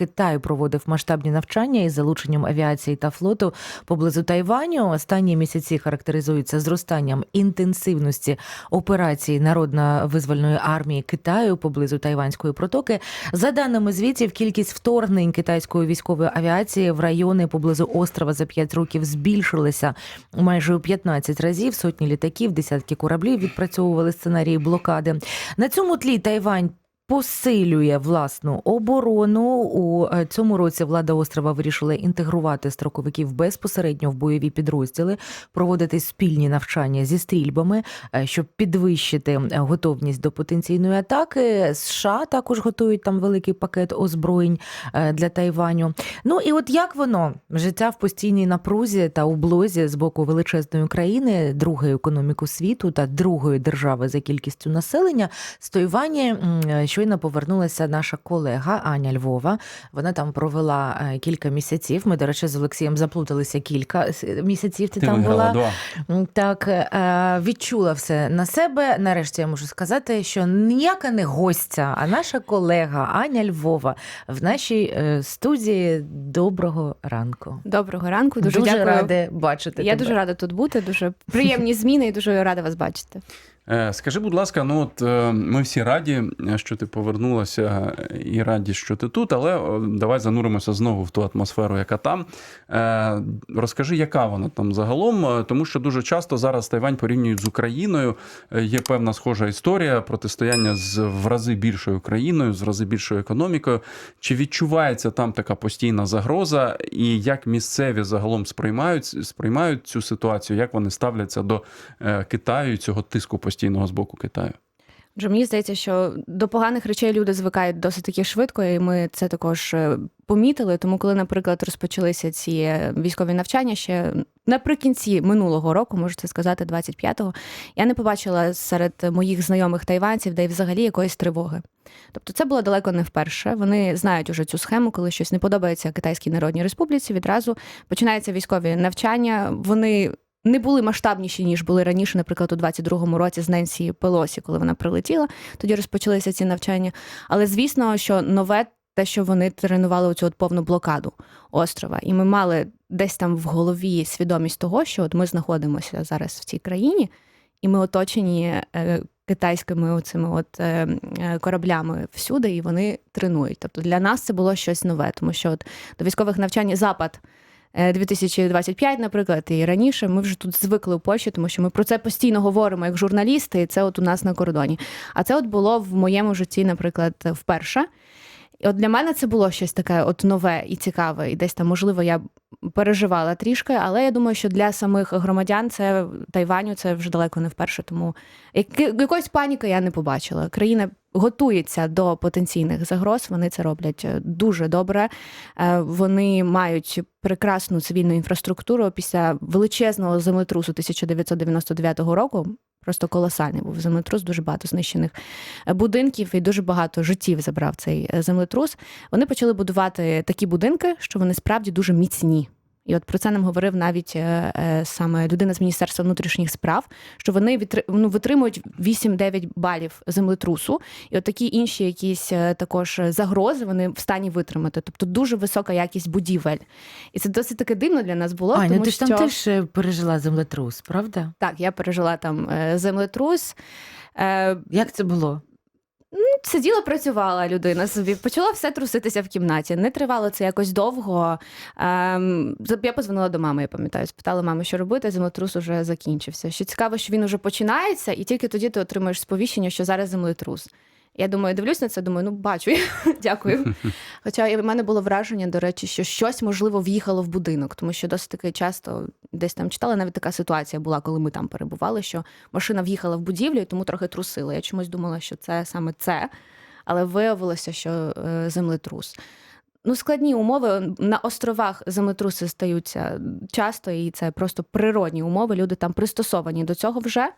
Китай проводив масштабні навчання із залученням авіації та флоту поблизу Тайваню. Останні місяці характеризуються зростанням інтенсивності операції Народно-визвольної армії Китаю поблизу Тайванської протоки. За даними звітів, кількість вторгнень китайської військової авіації в райони поблизу острова за 5 років збільшилися майже у 15 разів. Сотні літаків, десятки кораблів відпрацьовували сценарії блокади. На цьому тлі Тайвань. Посилює власну оборону у е, цьому році. Влада острова вирішила інтегрувати строковиків безпосередньо в бойові підрозділи, проводити спільні навчання зі стрільбами, е, щоб підвищити е, готовність до потенційної атаки. США також готують там великий пакет озброєнь для Тайваню. Ну і от як воно життя в постійній напрузі та у блозі з боку величезної країни, другої економіку світу та другої держави за кількістю населення з Тайвані м, щойно повернулася наша колега Аня Львова. Вона там провела е, кілька місяців. Ми, до речі, з Олексієм заплуталися кілька місяців. Ти, Ти там виграла була. два. Так, е, відчула все на себе. Нарешті я можу сказати, що ніяка не гостя, а наша колега Аня Львова в нашій е, студії. Доброго ранку. Доброго ранку, дуже, Дуже, дякую. рада бачити. Я тебе. дуже рада тут бути. Дуже приємні зміни і дуже рада вас бачити. Е, Скажи, будь ласка, ну от е, ми всі раді, е, що ти повернулася, і раді, що ти тут, але давай зануримося знову в ту атмосферу, яка там. Розкажи, яка вона там загалом, тому що дуже часто зараз Тайвань порівнюють з Україною. Є певна схожа історія протистояння з в рази більшою країною, з рази більшою економікою. Чи відчувається там така постійна загроза, і як місцеві загалом сприймають, сприймають цю ситуацію, як вони ставляться до Китаю цього тиску постійного з боку Китаю? Отже, мені здається, що до поганих речей люди звикають досить таки швидко, і ми це також е, помітили. Тому, коли, наприклад, розпочалися ці е, військові навчання ще наприкінці минулого року, можу це сказати, 25-го, я не побачила серед моїх знайомих тайванців, де й взагалі якоїсь тривоги. Тобто це було далеко не вперше. Вони знають уже цю схему, коли щось не подобається Китайській Народній Республіці. Відразу починаються військові навчання. Вони не були масштабніші, ніж були раніше, наприклад, у 22-му році з Ненсі Пелосі, коли вона прилетіла. Тоді розпочалися ці навчання. Але звісно, що нове те, що вони тренували оцю от повну блокаду острова, і ми мали десь там в голові свідомість того, що от ми знаходимося зараз в цій країні, і ми оточені е, китайськими оцими от е, е, кораблями всюди, і вони тренують. Тобто для нас це було щось нове, тому що от до військових навчань запад. Е, 2025, наприклад, і раніше ми вже тут звикли у Польщі, тому що ми про це постійно говоримо як журналісти, і це от у нас на кордоні. А це от було в моєму житті, наприклад, вперше. І от для мене це було щось таке от нове і цікаве, і десь там, можливо, я переживала трішки, але я думаю, що для самих громадян це Тайваню це вже далеко не вперше. Тому якоїсь паніки я не побачила. Країна готується до потенційних загроз. Вони це роблять е, дуже добре. Е, Вони мають прекрасну цивільну інфраструктуру після величезного землетрусу 1999 року. Просто колосальний був землетрус, дуже багато знищених е, будинків і дуже багато життів забрав цей е, землетрус. Вони почали будувати такі будинки, що вони справді дуже міцні. І от про це нам говорив навіть е, е, саме людина з Міністерства внутрішніх справ, що вони вітри- ну, витримують 8-9 балів землетрусу, і от такі інші якісь е, також загрози вони в стані витримати. Тобто дуже висока якість будівель. І це досить таки дивно для нас було. Аня, тому ти ж що... там теж пережила землетрус, правда? Так, я пережила там землетрус. Як це було? Сиділа, працювала людина собі, почала все труситися в кімнаті. Не тривало це якось довго. Ем, я позвонила до мами, я пам'ятаю, спитала маму, що робити. Землетрус уже закінчився. Що цікаво, що він уже починається, і тільки тоді ти отримуєш сповіщення, що зараз землетрус. Я думаю, дивлюсь на це, думаю, ну бачу, дякую. Хоча в мене було враження, до речі, що щось можливо в'їхало в будинок, тому що досить таки часто десь там читала, навіть така ситуація була, коли ми там перебували, що машина в'їхала в будівлю і тому трохи трусила. Я чомусь думала, що це саме це, але виявилося, що е, землетрус. Ну, складні умови на островах землетруси стаються часто, і це просто природні умови. Люди там пристосовані до цього вже.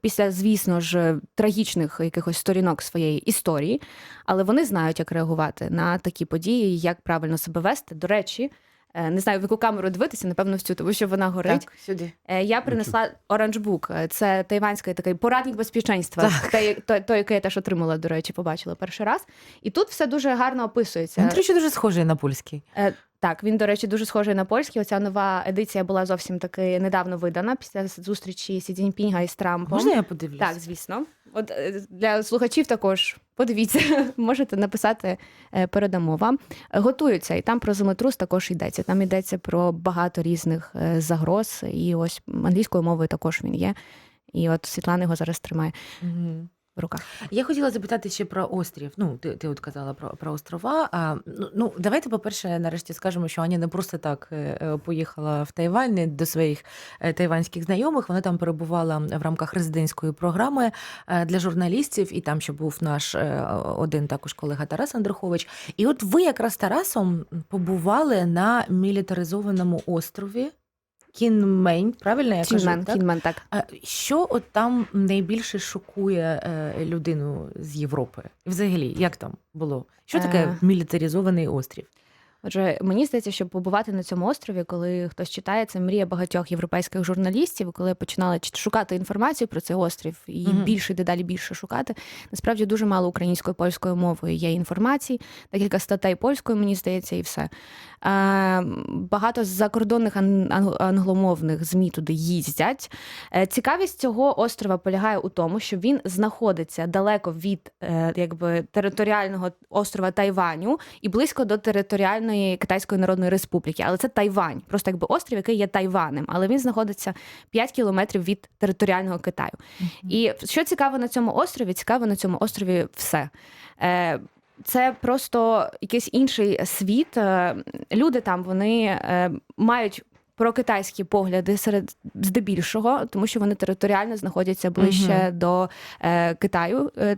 Після, звісно ж, трагічних якихось сторінок своєї історії, але вони знають, як реагувати на такі події, як правильно себе вести. До речі, Е, Не знаю, в яку камеру дивитися, напевно, в цю, тому що вона горить. Так, сюди. Е, Я принесла Orange Book. Е, Це тайванський такий порадник безпеченства. Той, той, той, який я теж отримала, до речі, побачила перший раз. І тут все дуже гарно описується. Він, до речі, дуже схожий на польський. Так, він, до речі, дуже схожий на польський. Оця нова едиція була зовсім таки недавно видана після зустрічі Сі Цзіньпінга із Трампом. Можна я подивлюсь? Так, звісно. От е, для слухачів також подивіться, можете написати, е, передамо вам. Е, Готуються, і там про землетрус також йдеться. Там йдеться про багато різних е, загроз, і ось англійською мовою також він є. І от Світлана його зараз тримає Мгм. В руках. Я хотіла запитати ще про острів. Ну, ти, ти от казала про, про острова. А, ну, ну, давайте, по-перше, нарешті скажемо, що Аня не просто так е, е, поїхала в Тайвань до своїх е, тайванських знайомих. Вона там перебувала в рамках резидентської програми для журналістів, і там ще був наш один також колега Тарас Андрухович. І от ви якраз Тарасом побували на мілітаризованому острові. Кінмень, правильно я кажу? Кінмен, так? кінмен, так. А що от там найбільше шокує е, людину з Європи? І Взагалі, як там було? Що таке Е. мілітаризований острів? Отже, мені здається, що побувати на цьому острові, коли хтось читає, це мрія багатьох європейських журналістів. Коли я починала шукати інформацію про цей острів і Мгм. більше дедалі більше шукати, насправді дуже мало українською польською мовою є інформації, декілька статей польською, мені здається, і все. Е, багато з закордонних ан- ан- англомовних змі туди їздять. Е, цікавість цього острова полягає у тому, що він знаходиться далеко від е, якби територіального острова Тайваню і близько до територіальної Китайської Народної Республіки. Але це Тайвань, просто якби острів, який є Тайванем, але він знаходиться 5 кілометрів від територіального Китаю. І що цікаво на цьому острові? Цікаво на цьому острові все. Е, Це просто якийсь інший світ. Е, Люди там вони е, мають прокитайські погляди серед здебільшого, тому що вони територіально знаходяться ближче до е, Китаю, е,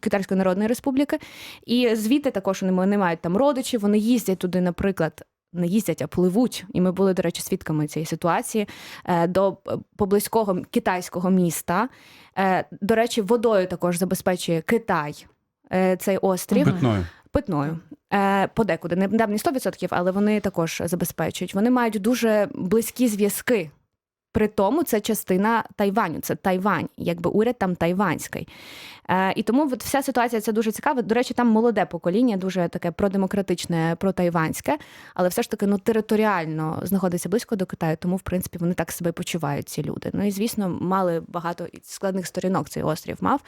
Китайської Народної Республіки. І звідти також вони не мають там родичів, вони їздять туди, наприклад. Не їздять, а пливуть, і ми були, до речі, свідками цієї ситуації е, до е, поблизького китайського міста. Е, До речі, водою також забезпечує Китай цей острів Питною. Питною. Е, подекуди, не, не 100%, але вони також забезпечують. Вони мають дуже близькі зв'язки. При тому це частина Тайваню, це Тайвань, якби уряд там тайванський. Е, і тому от вся ситуація це дуже цікава. До речі, там молоде покоління, дуже таке продемократичне, протайванське, але все ж таки ну, територіально знаходиться близько до Китаю, тому в принципі вони так себе почувають, ці люди. Ну і звісно, мали багато складних сторінок цей острів мав.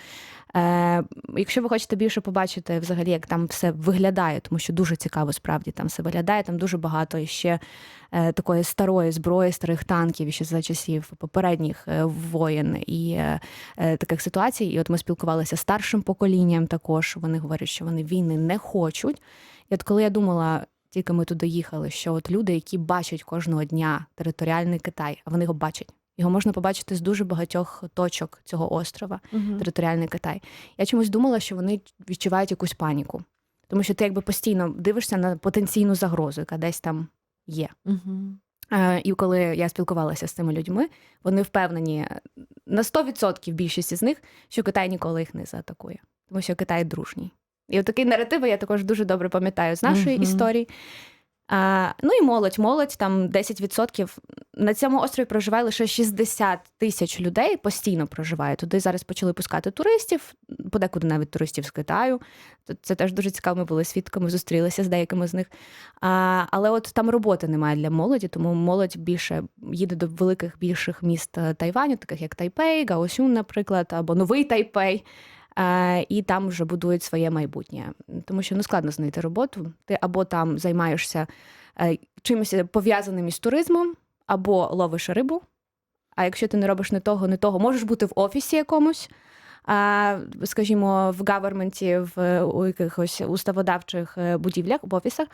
Е, якщо ви хочете більше побачити, взагалі, як там все виглядає, тому що дуже цікаво справді там все виглядає. Там дуже багато ще е, такої старої зброї, старих танків ще за часів попередніх е, воєн і е, е, таких ситуацій. І от ми спілкувалися з старшим поколінням також. Вони говорять, що вони війни не хочуть. І от коли я думала. Тільки ми туди їхали, що от люди, які бачать кожного дня територіальний Китай, а вони його бачать. Його можна побачити з дуже багатьох точок цього острова територіальний Китай. Я чомусь думала, що вони відчувають якусь паніку, тому що ти якби постійно дивишся на потенційну загрозу, яка десь там є. Е, І коли я спілкувалася з цими людьми, вони впевнені на 100% більшість з них, що Китай ніколи їх не заатакує, тому що Китай дружній. І отакий наратив я також дуже добре пам'ятаю з нашої Мгм. історії. Ну і молодь, молодь, там 10%. На цьому острові проживає лише 60 тисяч людей, постійно проживає. Туди зараз почали пускати туристів, подекуди навіть туристів з Китаю. Це теж дуже цікаво. Ми були свідками, зустрілися з деякими з них. А, але от там роботи немає для молоді, тому молодь більше їде до великих більших міст е, Тайваню, таких як Тайпей, Гаосюн, наприклад, або Новий Тайпей. Е, і там вже будують своє майбутнє. Тому що ну складно знайти роботу. Ти або там займаєшся е, чимось пов'язаним із туризмом, або ловиш рибу. А якщо ти не робиш не того, не того, можеш бути в офісі якомусь. Скажімо, в гаверменті, в у якихось уставодавчих е, будівлях, в офісах.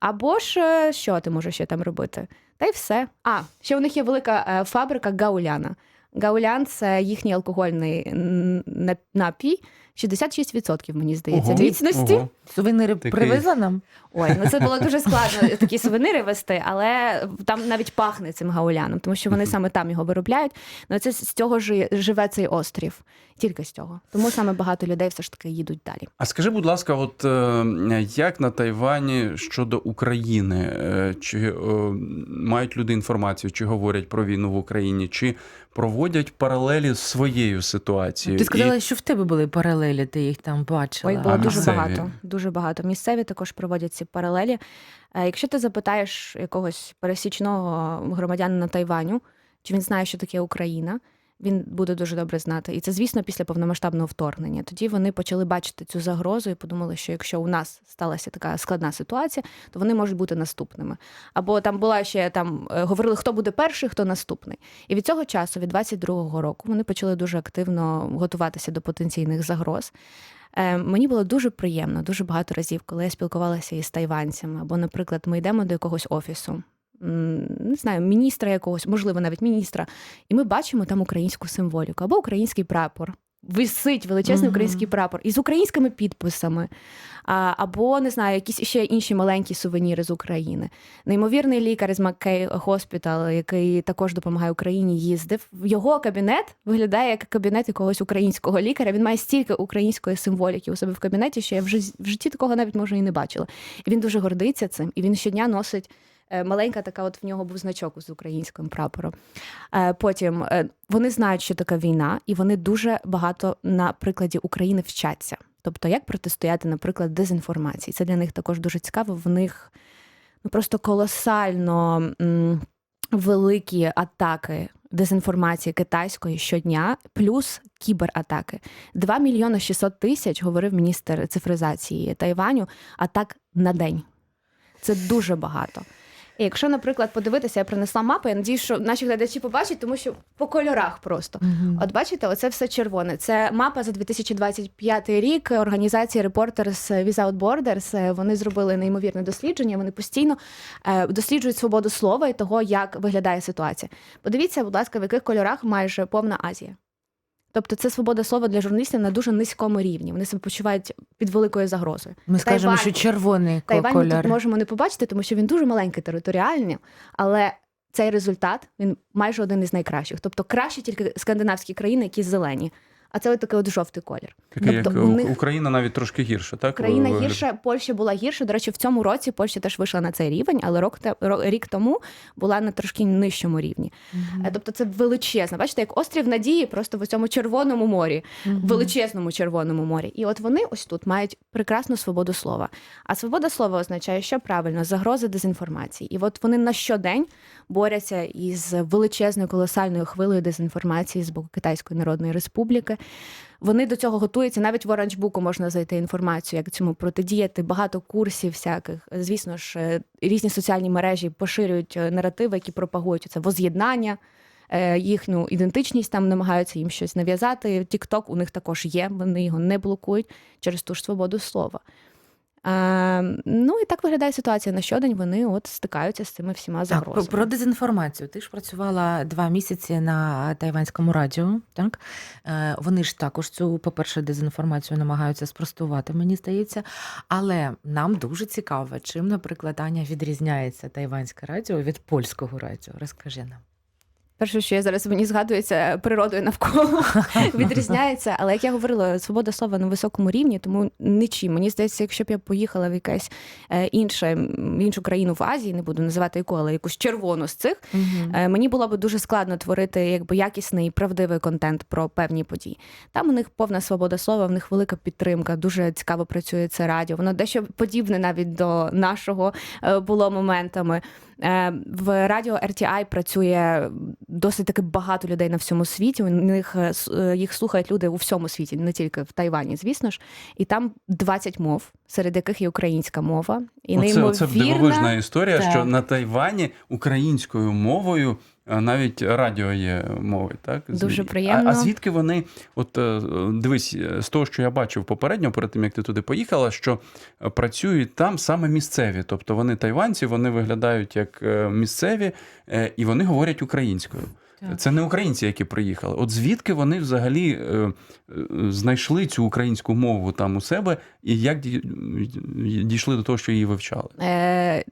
Або ж е, що ти можеш ще там робити? Та й все. А, ще у них є велика е, фабрика Гауляна. Гаулян це їхній алкогольний напій, 66%, мені здається, Ого, міцності. ого. Сувенири Такий- привезла нам? Ой, ну це було дуже складно такі сувенири вести, але там навіть пахне цим гауляном, тому що вони саме там його виробляють. Ну це з цього ж живе цей острів, тільки з цього. Тому саме багато людей все ж таки їдуть далі. А скажи, будь ласка, от е, як на Тайвані щодо України? Е, Чи е, мають люди інформацію, чи говорять про війну в Україні, чи проводять паралелі з своєю ситуацією? Ти сказала, І- що в тебе були паралелі, ти їх там бачила. Ой, було А дуже місцеві? багато. Дуже багато. Місцеві також проводять ці паралелі. Е, Якщо ти запитаєш якогось пересічного громадянина Тайваню, чи він знає, що таке Україна, він буде дуже добре знати. І це, звісно, після повномасштабного вторгнення. Тоді вони почали бачити цю загрозу і подумали, що якщо у нас сталася така складна ситуація, то вони можуть бути наступними. Або там була ще там е, говорили, хто буде перший, хто наступний. І від цього часу, від 22-го року, вони почали дуже активно готуватися до потенційних загроз. Е, Мені було дуже приємно, дуже багато разів, коли я спілкувалася із тайванцями, або, наприклад, ми йдемо до якогось офісу, не знаю, міністра якогось, можливо, навіть міністра, і ми бачимо там українську символіку або український прапор. Висить величезний український прапор із українськими підписами, а, або не знаю, якісь ще інші маленькі сувеніри з України. Неймовірний лікар з Маккей Хоспітал, який також допомагає Україні, їздив. Його кабінет виглядає як кабінет якогось українського лікаря. Він має стільки української символіки у себе в кабінеті, що я в житті такого навіть може і не бачила. І він дуже гордиться цим, і він щодня носить. Е, Маленька така, от в нього був значок з українським прапором. Е, Потім е, вони знають, що таке війна, і вони дуже багато на прикладі України вчаться. Тобто, як протистояти, наприклад, дезінформації. Це для них також дуже цікаво. В них ну, просто колосально великі атаки дезінформації китайської щодня, плюс кібератаки. 2 мільйони 600 тисяч, говорив міністр цифризації Тайваню, атак на день. Це дуже багато. І якщо, наприклад, подивитися, я принесла мапу, я надію, що наші глядачі побачать, тому що по кольорах просто. Мгм. От бачите, оце все червоне. Це мапа за 2025 рік організації Reporters Without Borders. Вони зробили неймовірне дослідження. Вони постійно е, досліджують свободу слова і того, як виглядає ситуація. Подивіться, будь ласка, в яких кольорах майже повна Азія. Тобто це свобода слова для журналістів на дуже низькому рівні. Вони себе почувають під великою загрозою. Ми скажемо, Тайвань. що червоний Тайвань ми тут можемо не побачити, тому що він дуже маленький територіальний, але цей результат він майже один із найкращих. Тобто краще тільки скандинавські країни, які зелені. А це от такий от жовтий колір. Такий, Тобто у них- Україна навіть трошки гірше, так? Країна виглядає? гірше, Польща була гірше. До речі, в цьому році Польща теж вийшла на цей рівень, але рок рік тому була на трошки нижчому рівні. Е, Тобто це величезно. Бачите, як острів надії, просто в цьому червоному морі, Мгм. величезному червоному морі. І от вони ось тут мають прекрасну свободу слова. А свобода слова означає, що правильно загрози дезінформації. І от вони на щодень борються із величезною колосальною хвилею дезінформації з боку Китайської Народної Республіки. Вони до цього готуються. Навіть в Оранжбуку можна знайти інформацію, як цьому протидіяти. Багато курсів всяких. Звісно ж, е, різні соціальні мережі поширюють е, наративи, які пропагують це воз'єднання. е, Їхню ідентичність там намагаються їм щось нав'язати. Тікток у них також є, вони його не блокують через ту ж свободу слова. Е, ну і так виглядає ситуація на щодень. Вони от стикаються з цими всіма Так, про, дезінформацію. Ти ж працювала два місяці на тайванському радіо, так? Е, вони ж також цю, по-перше, дезінформацію намагаються спростувати, мені здається. Але нам дуже цікаво, чим, наприклад, Аня відрізняється тайванське радіо від польського радіо. Розкажи нам. Перше, що я зараз мені згадується природою навколо відрізняється. Але як я говорила, свобода слова на високому рівні, тому нічим. Мені здається, якщо б я поїхала в якесь е, інше м, іншу країну в Азії, не буду називати яку, але якусь червону з цих, е, мені було б дуже складно творити якби якісний правдивий контент про певні події. Там у них повна свобода слова, в них велика підтримка, дуже цікаво працює це радіо. Воно дещо подібне навіть до нашого е, було моментами. Е, В радіо RTI працює досить таки багато людей на всьому світі. У них е, е, їх слухають люди у всьому світі, не тільки в Тайвані, звісно ж. І там 20 мов, серед яких є українська мова. І Оце, неймовірна... Це дивовижна історія, Так. що на Тайвані українською мовою навіть радіо є мови, так? Дуже приємно. А, а звідки вони, от е, дивись, е, з того, що я бачив попередньо, перед тим як ти туди поїхала, що е, працюють там саме місцеві. Тобто вони тайванці, вони виглядають як е, місцеві, е, і вони говорять українською. Так. Це не українці, які приїхали. От звідки вони взагалі е, е, знайшли цю українську мову там у себе, і як дійшли до того, що її вивчали? Е,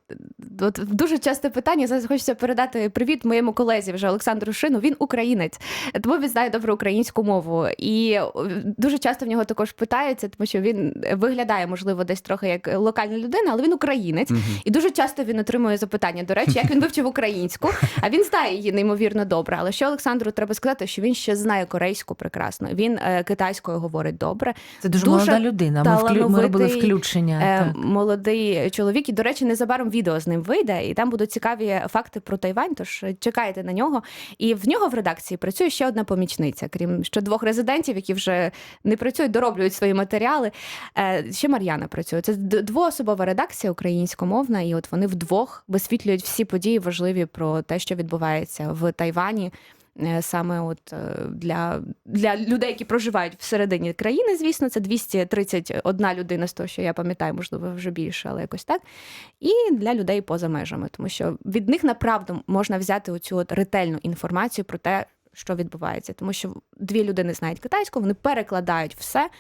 от дуже часте питання. Зараз хочеться передати привіт моєму колезі вже Олександру Шину. Він українець, тому він знає добре українську мову. І е, дуже часто в нього також питаються, тому що він виглядає, можливо, десь трохи як локальна людина, але він українець. Мгм. І дуже часто він отримує запитання. До речі, як він вивчив українську, а він знає її неймовірно добре. Але що Олександру треба сказати, що він ще знає корейську прекрасно. Він е, китайською говорить добре. Це дуже, Дуже молода людина. Ми, вклю... ми робили включення. Е, так. молодий чоловік. І, до речі, незабаром відео з ним вийде, і там будуть цікаві факти про Тайвань. Тож чекайте на нього. І в нього в редакції працює ще одна помічниця, крім ще двох резидентів, які вже не працюють, дороблюють свої матеріали. Е, Ще Мар'яна працює. Це двоособова редакція українськомовна, і от вони вдвох висвітлюють всі події важливі про те, що відбувається в Тайвані. Е, Саме от е, для, для людей, які проживають всередині країни, звісно, це 231 людина з того, що я пам'ятаю, можливо, вже більше, але якось так. І для людей поза межами, тому що від них направду можна взяти оцю от ретельну інформацію про те, що відбувається, тому що дві людини знають китайську, вони перекладають все.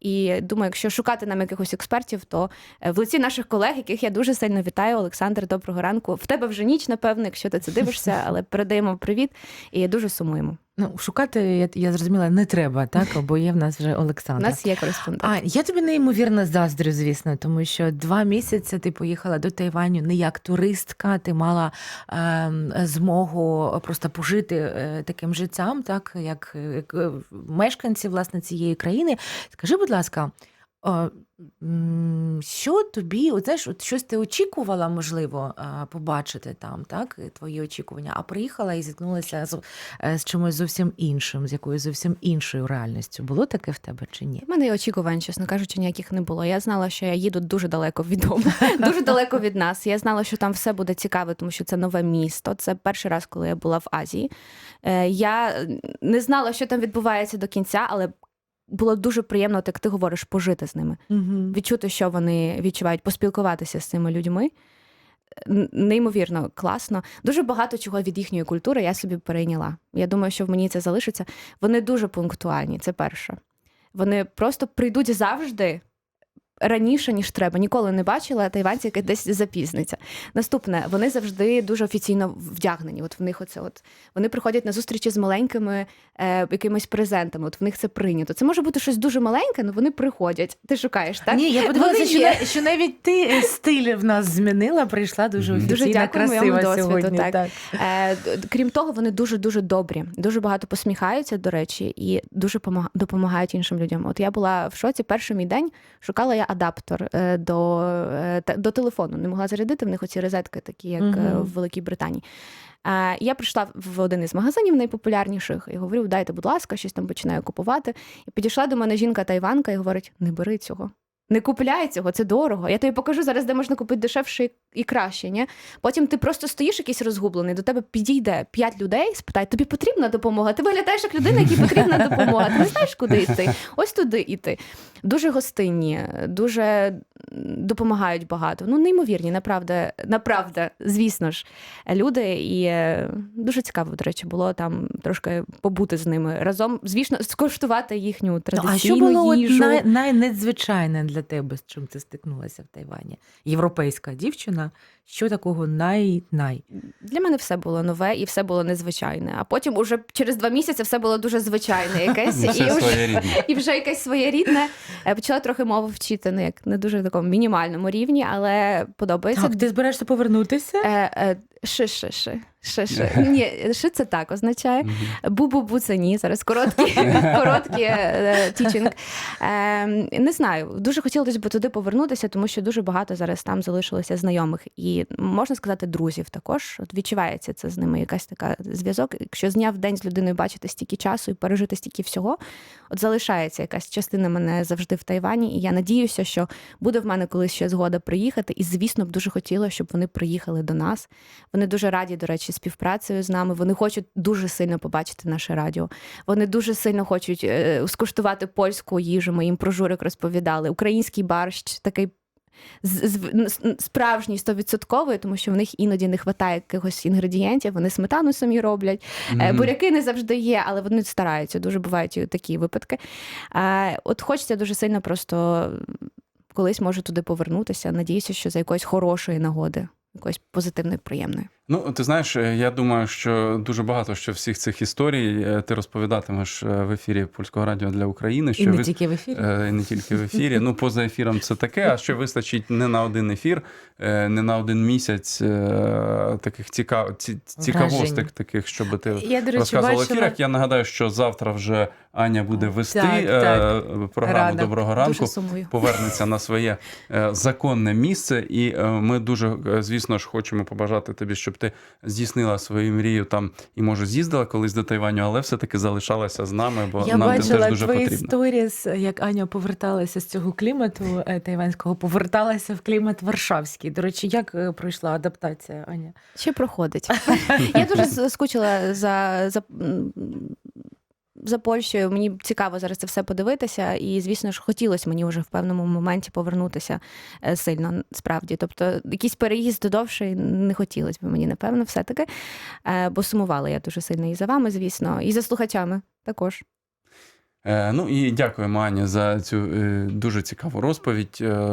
І думаю, якщо шукати нам якихось експертів, то е, в лиці наших колег, яких я дуже сильно вітаю, Олександр, доброго ранку. В тебе вже ніч, напевно, якщо ти це дивишся, але передаємо привіт і дуже сумуємо. Ну, шукати, я, я зрозуміла, не треба, так? Бо є в нас вже У Олександр. нас є кореспондент. А я тобі неймовірно заздрю, звісно, тому що два місяці ти поїхала до Тайваню не як туристка, ти мала е, змогу просто пожити е, таким життям, так як, як е, мешканці власне цієї країни. Скажи, будь ласка. М, Що тобі, от, знаєш, от щось ти очікувала, можливо, побачити там, так, твої очікування, а приїхала і зіткнулася з, е, з чимось зовсім іншим, з якоюсь зовсім іншою реальністю. Було таке в тебе чи ні? У мене і очікувань, чесно кажучи, ніяких не було. Я знала, що я їду дуже далеко від дому, дуже далеко від нас. Я знала, що там все буде цікаве, тому що це нове місто. Це перший раз, коли я була в Азії. Е, Я не знала, що там відбувається до кінця, але було дуже приємно, от як ти говориш, пожити з ними, Угу. відчути, що вони відчувають, поспілкуватися з цими людьми. Неймовірно класно. Дуже багато чого від їхньої культури я собі перейняла. Я думаю, що в мені це залишиться. Вони дуже пунктуальні, це перше. Вони просто прийдуть завжди раніше, ніж треба. Ніколи не бачила тайванця, який десь запізниться. Наступне, вони завжди дуже офіційно вдягнені. От в них оце от вони приходять на зустрічі з маленькими е, якимись презентами. От в них це прийнято. Це може бути щось дуже маленьке, але вони приходять. Ти шукаєш, так? Ні, я подивилася, що, є. що навіть ти е, стиль в нас змінила, прийшла дуже офіційна, Дуже дякую красива досвіду, сьогодні. так. Е, крім того, вони дуже дуже добрі, дуже багато посміхаються, до речі, і дуже допомагають іншим людям. От я була в шоці перший мій день, шукала я адаптер е, до, е, до телефону. Не могла зарядити в них оці розетки, такі як Мгм. в Великій Британії. Я прийшла в один із магазинів найпопулярніших і говорю: дайте, будь ласка, щось там починаю купувати. І підійшла до мене жінка тайванка і говорить: не бери цього. Не купляй цього, це дорого. Я тобі покажу зараз, де можна купити дешевше і- краще. Ні? Потім ти просто стоїш якийсь розгублений, до тебе підійде п'ять людей, спитає, тобі потрібна допомога. Ти виглядаєш як людина, якій потрібна допомога. Ти не знаєш, куди йти. Ось туди йти. Дуже гостинні, дуже допомагають багато. Ну, неймовірні, направда, направда, звісно ж, люди. І е, дуже цікаво, до речі, було там трошки побути з ними разом. Звісно, скуштувати їхню Ну, традиційну а що було їжу. най, найнезвичайне для тебе, з чим ти стикнулася в Тайвані? Європейська дівчина, Yeah. Що такого най-най? Для мене все було нове і все було незвичайне. А потім, уже через два місяці, все було дуже звичайне якесь. І, вже, і вже якесь своєрідне. Е, Почала трохи мову вчити, ну як не дуже в такому мінімальному рівні, але подобається. Так, ти збираєшся повернутися? Е, е, ши, ши, ши. Ши, ши. Ні, ши це так означає. Бу-бу-бу це ні. Зараз короткі, короткі е, тічинг. Е, не знаю. Дуже хотілося б туди повернутися, тому що дуже багато зараз там залишилося знайомих. І можна сказати, друзів також. От відчувається це з ними якась така зв'язок. Якщо з дня в день з людиною бачити стільки часу і пережити стільки всього, от залишається якась частина мене завжди в Тайвані. І я надіюся, що буде в мене колись ще згода приїхати. І звісно б дуже хотіла, щоб вони приїхали до нас. Вони дуже раді, до речі, співпрацею з нами. Вони хочуть дуже сильно побачити наше радіо. Вони дуже сильно хочуть е, скуштувати польську їжу. Ми їм про журик розповідали. Український барщ такий. Справжній стовідсотковий, тому що в них іноді не вистачає якихось інгредієнтів. Вони сметану самі роблять. Mm-hmm. Буряки не завжди є, але вони стараються. Дуже бувають і такі випадки. Е, От хочеться дуже сильно просто колись може туди повернутися. Надіюся, що за якоїсь хорошої нагоди, якоїсь позитивної, приємної. Ну, ти знаєш, е, я думаю, що дуже багато що всіх цих історій е, ти розповідатимеш е, в ефірі Польського радіо для України. Що І не ви- тільки в ефірі. І не тільки в ефірі. Ну, поза ефіром це таке, а що вистачить не на один ефір, не на один місяць таких цікав... цікавостик, таких, щоб ти Я, до речі, розказувала в ефірах. Я нагадаю, що завтра вже Аня буде вести Так, так. програму Ранок. Доброго ранку. Повернеться на своє законне місце, і ми дуже, звісно ж, хочемо побажати тобі, щоб ти здійснила свою мрію там і може з'їздила колись до Тайваню, але все-таки залишалася з нами, бо Я нам бачила теж дуже твої потрібно. сторіс, як Аня поверталася з цього клімату е, тайванського, поверталася в клімат Варшавський. До речі, як е, пройшла адаптація, Аня? Ще проходить. Я дуже скучила за, за Польщею. Мені цікаво зараз це все подивитися. І, звісно ж, хотілося мені вже в певному моменті повернутися е, сильно, справді. Тобто, якийсь переїзд довший не хотілося б мені, напевно, все-таки. Е, Бо сумувала я дуже сильно і за вами, звісно, і за слухачами також. Е, ну і дякуємо, Ані, за цю е, дуже цікаву розповідь. Е,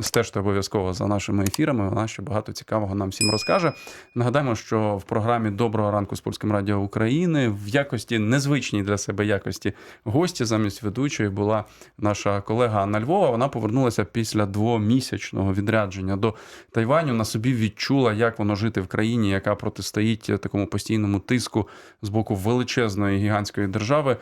стежте обов'язково за нашими ефірами. Вона ще багато цікавого нам всім розкаже. Нагадаємо, що в програмі Доброго ранку з Польським Радіо України в якості незвичній для себе якості гості замість ведучої була наша колега Анна Львова. Вона повернулася після двомісячного відрядження до Тайваню. На собі відчула, як воно жити в країні, яка протистоїть такому постійному тиску з боку величезної гігантської держави,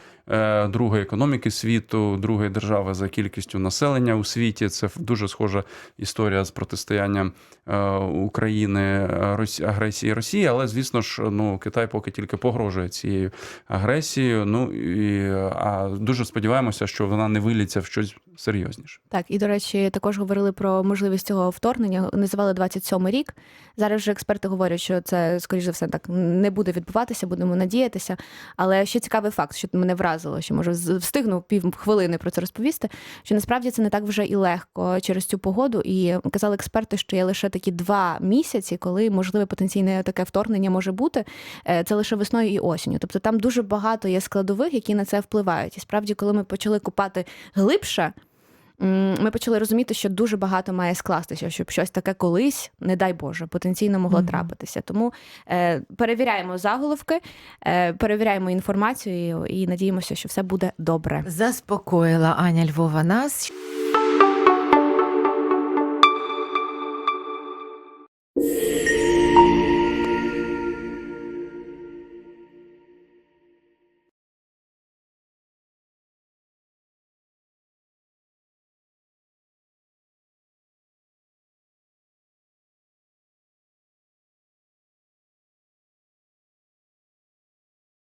другої економіки світу, другої держави за кількістю населення у світі. Це дуже схожа історія з протистоянням е, України е, агресії Росії. Але звісно ж, ну Китай поки тільки погрожує цією агресією. Ну і а дуже сподіваємося, що вона не виліться в щось серйозніше. Так, і до речі, також говорили про можливість цього вторгнення. Називали 27-й рік. Зараз вже експерти говорять, що це, скоріш за все, так не буде відбуватися, будемо надіятися. Але ще цікавий факт, що мене вразило, що може встигну пів хвилини про це розповісти. Що насправді це не так вже і легко через цю погоду. І казали експерти, що є лише такі два місяці, коли можливе потенційне таке вторгнення може бути. Е, Це лише весною і осінню. Тобто там дуже багато є складових, які на це впливають. І справді, коли ми почали купати глибше. Ми почали розуміти, що дуже багато має скластися, щоб щось таке колись, не дай Боже, потенційно могло Мгм. трапитися. Тому е, перевіряємо заголовки, е, перевіряємо інформацію і, і надіємося, що все буде добре. Заспокоїла Аня Львова нас.